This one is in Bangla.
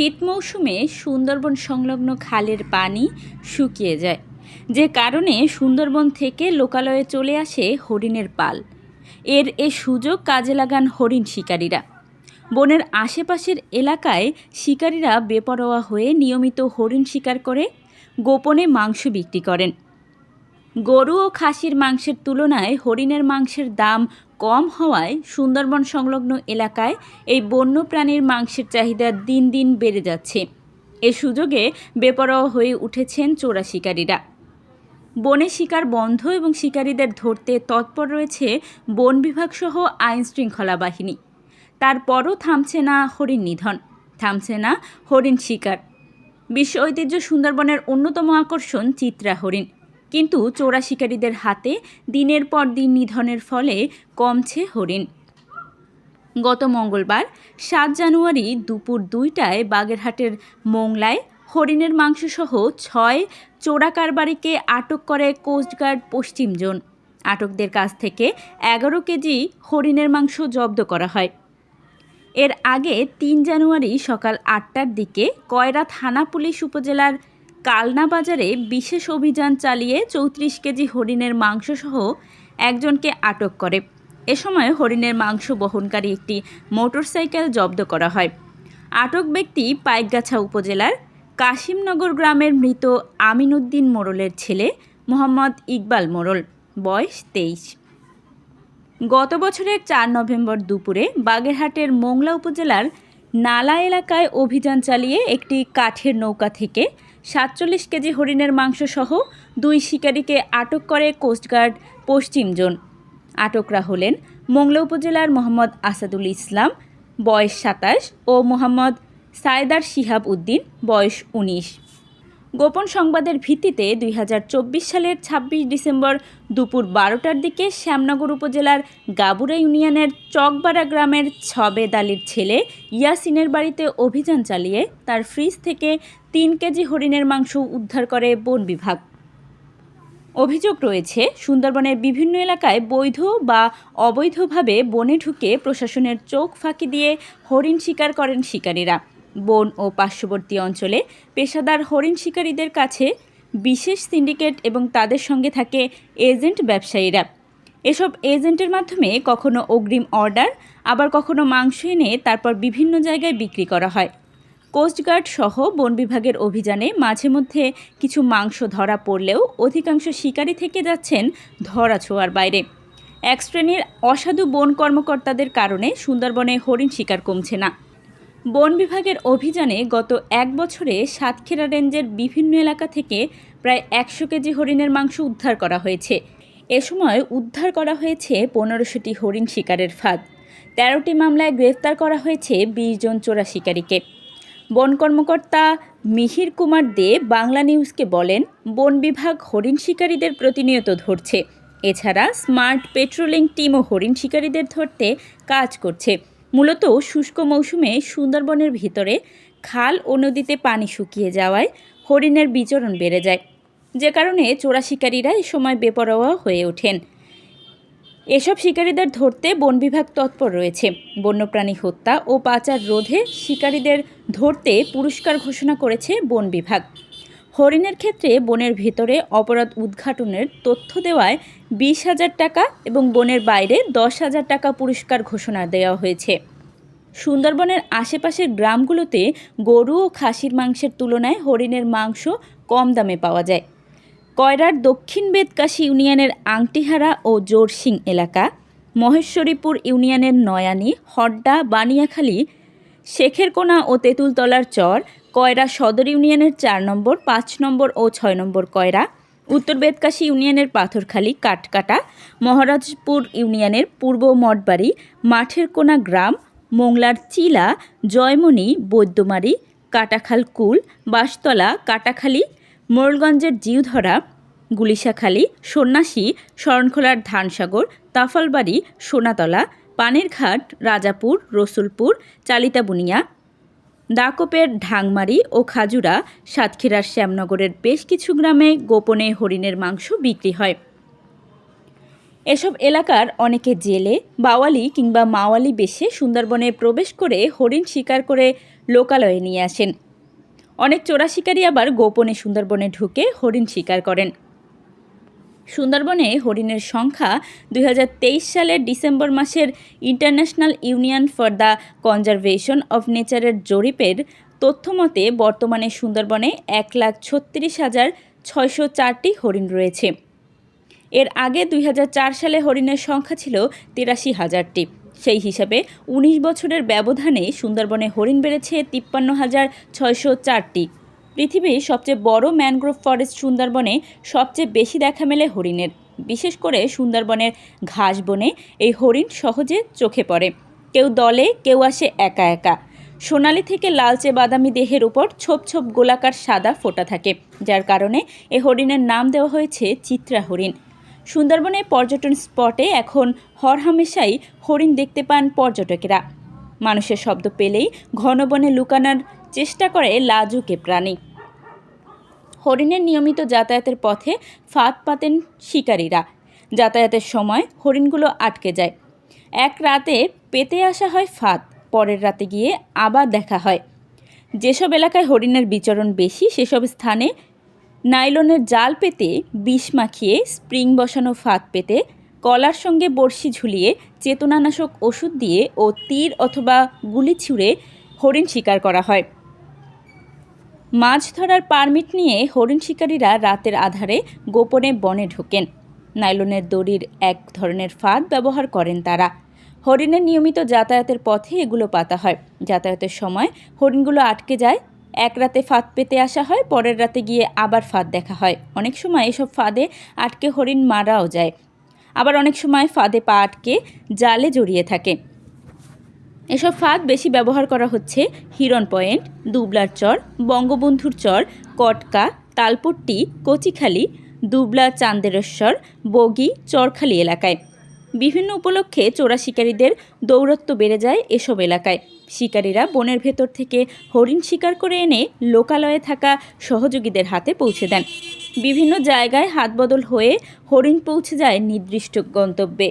শীত মৌসুমে সুন্দরবন সংলগ্ন খালের পানি শুকিয়ে যায়। যে কারণে সুন্দরবন থেকে লোকালয়ে চলে আসে হরিণের পাল। এর এ সুযোগ কাজে লাগান হরিণ শিকারীরা। বনের আশেপাশের এলাকায় শিকারীরা বেপরোয়া হয়ে নিয়মিত হরিণ শিকার করে গোপনে মাংস বিক্রি করেন। গরু ও খাসির মাংসের তুলনায় হরিণের মাংসের দাম কম হওয়ায় সুন্দরবন সংলগ্ন এলাকায় এই বন্য প্রাণীর মাংসের চাহিদা দিন দিন বেড়ে যাচ্ছে। এ সুযোগে বেপরোয়া হয়ে উঠেছেন চোরা শিকারীরা। বনে শিকার বন্ধ এবং শিকারীদের ধরতে তৎপর রয়েছে বন বিভাগ সহ আইন শৃঙ্খলা বাহিনী। তারপরও থামছে না হরিণ নিধন, থামছে না হরিণ শিকার। বিশ্ব ঐতিহ্য সুন্দরবনের অন্যতম আকর্ষণ চিত্রা হরিণ। কিন্তু চোরা শিকারীদের হাতে দিনের পর দিন নিধনের ফলে কমছে হরিণ। গত মঙ্গলবার, সাত জানুয়ারি দুপুর দুইটায় বাগেরহাটের মোংলায় হরিণের মাংসসহ ছয় চোরা কারবারিকে আটক করে কোস্টগার্ড পশ্চিম জোন আটকদের কাছ থেকে এগারো কেজি হরিণের মাংস জব্দ করা হয়। এর আগে তিন জানুয়ারি সকাল আটটার দিকে কয়রা থানা পুলিশ উপজেলার কালনা বাজারে বিশেষ অভিযান চালিয়ে চৌত্রিশ কেজি হরিণের মাংসসহ একজনকে আটক করে। এ সময় হরিণের মাংস বহনকারী একটি মোটরসাইকেল জব্দ করা হয়। আটক ব্যক্তি পাইকগাছা উপজেলার কাশিমনগর গ্রামের মৃত আমিনউদ্দিন মোড়লের ছেলে মোহাম্মদ ইকবাল মোড়ল, বয়স তেইশ। গত বছরের চার নভেম্বর দুপুরে বাগেরহাটের মোংলা উপজেলার নালা এলাকায় অভিযান চালিয়ে একটি কাঠের নৌকা থেকে সাতচল্লিশ কেজি হরিণের মাংসসহ দুই শিকারিকে আটক করে কোস্টগার্ড পশ্চিম জোন। আটকরা হলেন মোংলা উপজেলার মোহাম্মদ আসাদুল ইসলাম, বয়স সাতাশ, ও মোহাম্মদ সায়দার শিহাব উদ্দিন, বয়স উনিশ। গোপন সংবাদের ভিত্তিতে দুই হাজার চব্বিশ সালের ২৬ ডিসেম্বর দুপুর বারোটার দিকে শ্যামনগর উপজেলার গাবুরা ইউনিয়নের চকবাড়া গ্রামের ছবেদ আলীর ছেলে ইয়াসিনের বাড়িতে অভিযান চালিয়ে তার ফ্রিজ থেকে তিন কেজি হরিণের মাংস উদ্ধার করে বন বিভাগ। অভিযোগ রয়েছে, সুন্দরবনের বিভিন্ন এলাকায় বৈধ বা অবৈধভাবে বনে ঢুকে প্রশাসনের চোখ ফাঁকি দিয়ে হরিণ শিকার করেন শিকারীরা। বন ও পার্শ্ববর্তী অঞ্চলে পেশাদার হরিণ শিকারীদের কাছে বিশেষ সিন্ডিকেট এবং তাদের সঙ্গে থাকে এজেন্ট ব্যবসায়ীরা। এসব এজেন্টের মাধ্যমে কখনো অগ্রিম অর্ডার, আবার কখনো মাংস এনে তারপর বিভিন্ন জায়গায় বিক্রি করা হয়। কোস্টগার্ড সহ বন বিভাগের অভিযানে মাঝে মধ্যে কিছু মাংস ধরা পড়লেও অধিকাংশ শিকারী থেকে যাচ্ছেন ধরা ছোঁয়ার বাইরে। এক শ্রেণির অসাধু বন কর্মকর্তাদের কারণে সুন্দরবনে হরিণ শিকার কমছে না। বন বিভাগের অভিযানে গত এক বছরে সাতক্ষীরা রেঞ্জের বিভিন্ন এলাকা থেকে প্রায় একশো কেজি হরিণের মাংস উদ্ধার করা হয়েছে। এ সময় উদ্ধার করা হয়েছে পনেরোশোটি হরিণ শিকারের ফাঁদ। তেরোটি মামলায় গ্রেফতার করা হয়েছে বিশ জন চোরা শিকারীকে। বন কর্মকর্তা মিহির কুমার দে বাংলা নিউজকে বলেন, বন বিভাগ হরিণ শিকারীদের প্রতিনিয়ত ধরছে। এছাড়া স্মার্ট পেট্রোলিং টিমও হরিণ শিকারীদের ধরতে কাজ করছে। মূলত শুষ্ক মৌসুমে সুন্দরবনের ভিতরে খাল ও নদীতে পানি শুকিয়ে যাওয়ায় হরিণের বিচরণ বেড়ে যায়। যে কারণে চোরা শিকারীরা এ সময় বেপরোয়া হয়ে ওঠেন। এসব শিকারীদের ধরতে বন বিভাগ তৎপর রয়েছে। বন্যপ্রাণী হত্যা ও পাচার রোধে শিকারীদের ধরতে পুরস্কার ঘোষণা করেছে বন বিভাগ। হরিণের ক্ষেত্রে বনের ভিতরে অপরাধ উদ্ঘাটনের তথ্য দেওয়ায় বিশ হাজার টাকা এবং বনের বাইরে দশ হাজার টাকা পুরস্কার ঘোষণা দেওয়া হয়েছে। সুন্দরবনের আশেপাশের গ্রামগুলোতে গরু ও খাসির মাংসের তুলনায় হরিণের মাংস কম দামে পাওয়া যায়। কয়রার দক্ষিণ বেদকাশী ইউনিয়নের আংটিহারা ও জোরসিং এলাকা, মহেশ্বরীপুর ইউনিয়নের নয়ানি, হড্ডা, বানিয়াখালী শেখেরকোনা ও তেঁতুলতলার চর, কয়রা সদর ইউনিয়নের চার নম্বর, পাঁচ নম্বর ও ছয় নম্বর কয়রা, উত্তর বেদকাশী ইউনিয়নের পাথরখালী, কাটকাটা, মহারাজপুর ইউনিয়নের পূর্ব মঠবাড়ি, মাঠের কোনা গ্রাম, মোংলার চিলা, জয়মণি, বৈদ্যমারি, কাটাখাল কুল, বাঁশতলা, কাটাখালী, মোরলগঞ্জের জিউধরা, গুলিশাখালী, সন্ন্যাসী, শরণখোলার ধানসাগর, তাফালবাড়ি, সোনাতলা পানেরঘাট, রাজাপুর, রসুলপুর চালিতাবুনিয়া দাকোপের ঢাংমারি ও খাজুরা, সাতক্ষীরার শ্যামনগরের বেশ কিছু গ্রামে গোপনে হরিণের মাংস বিক্রি হয়। এসব এলাকার অনেকে জেলে, বাওয়ালি কিংবা মাওয়ালি বেশে সুন্দরবনে প্রবেশ করে হরিণ শিকার করে লোকালয়ে নিয়ে আসেন। অনেক চোরা শিকারী আবার গোপনে সুন্দরবনে ঢুকে হরিণ শিকার করেন। সুন্দরবনে হরিণের সংখ্যা দুই হাজার তেইশ সালের ডিসেম্বর মাসের International Union for the Conservation of নেচারের জরিপের তথ্যমতে বর্তমানে সুন্দরবনে এক লাখ ছত্রিশ হাজার ছয়শো চারটি হরিণ রয়েছে। এর আগে দুই হাজার চার সালে হরিণের সংখ্যা ছিল তিরাশি হাজারটি। সেই হিসাবে ১৯ বছরের ব্যবধানে সুন্দরবনে হরিণ বেড়েছে তিপ্পান্ন হাজার ছয়শো চারটি। পৃথিবীর সবচেয়ে বড় ম্যানগ্রোভ ফরেস্ট সুন্দরবনে সবচেয়ে বেশি দেখা মেলে হরিণের। বিশেষ করে সুন্দরবনের ঘাস বনে এই হরিণ সহজে চোখে পড়ে। কেউ দলে, কেউ আসে একা একা। সোনালি থেকে লালচে বাদামি দেহের উপর ছোপ ছোপ গোলাকার সাদা ফোঁটা থাকে, যার কারণে এ হরিণের নাম দেওয়া হয়েছে চিত্রা হরিণ। সুন্দরবনে পর্যটন স্পটে এখন হরহামেশাই হরিণ দেখতে পান পর্যটকেরা। মানুষের শব্দ পেলেই ঘন বনে লুকানোর চেষ্টা করে লাজুকে প্রাণী। হরিণের নিয়মিত যাতায়াতের পথে ফাঁদ পাতেন শিকারীরা। যাতায়াতের সময় হরিণগুলো আটকে যায়। এক রাতে পেতে আসা হয় ফাঁদ, পরের রাতে গিয়ে আবার দেখা হয়। যেসব এলাকায় হরিণের বিচরণ বেশি, সেসব স্থানে নাইলনের জাল পেতে বিষ মাখিয়ে স্প্রিং বসানো ফাঁদ পেতে কলার সঙ্গে বড়শি ঝুলিয়ে চেতনানাশক ওষুধ দিয়ে ও তীর অথবা গুলি ছুঁড়ে হরিণ শিকার করা হয়। মাছ ধরার পারমিট নিয়ে হরিণ শিকারীরা রাতের আধারে গোপনে বনে ঢোকেন। নাইলনের দড়ির এক ধরনের ফাঁদ ব্যবহার করেন তারা। হরিণের নিয়মিত যাতায়াতের পথে এগুলো পাতা হয়। যাতায়াতের সময় হরিণগুলো আটকে যায়। এক রাতে ফাঁদ পেতে আসা হয়, পরের রাতে গিয়ে আবার ফাঁদ দেখা হয়। অনেক সময় এসব ফাঁদে আটকে হরিণ মারাও যায়। আবার অনেক সময় ফাঁদে পা আটকে জালে জড়িয়ে থাকে। এসব ফাঁদ বেশি ব্যবহার করা হচ্ছে হিরন পয়েন্ট, দুবলার চর, বঙ্গবন্ধুর চর, কটকা, তালপট্টি, কচিখালি, দুবলা চান্দেরেশ্বর, বগি, চরখালি এলাকায়। বিভিন্ন উপলক্ষে চোরা শিকারীদের দৌরত্ব বেড়ে যায় এসব এলাকায়। শিকারীরা বনের ভেতর থেকে হরিণ শিকার করে এনে লোকালয়ে থাকা সহযোগীদের হাতে পৌঁছে দেন। বিভিন্ন জায়গায় হাতবদল হয়ে হরিণ পৌঁছে যায় নির্দিষ্ট গন্তব্যে।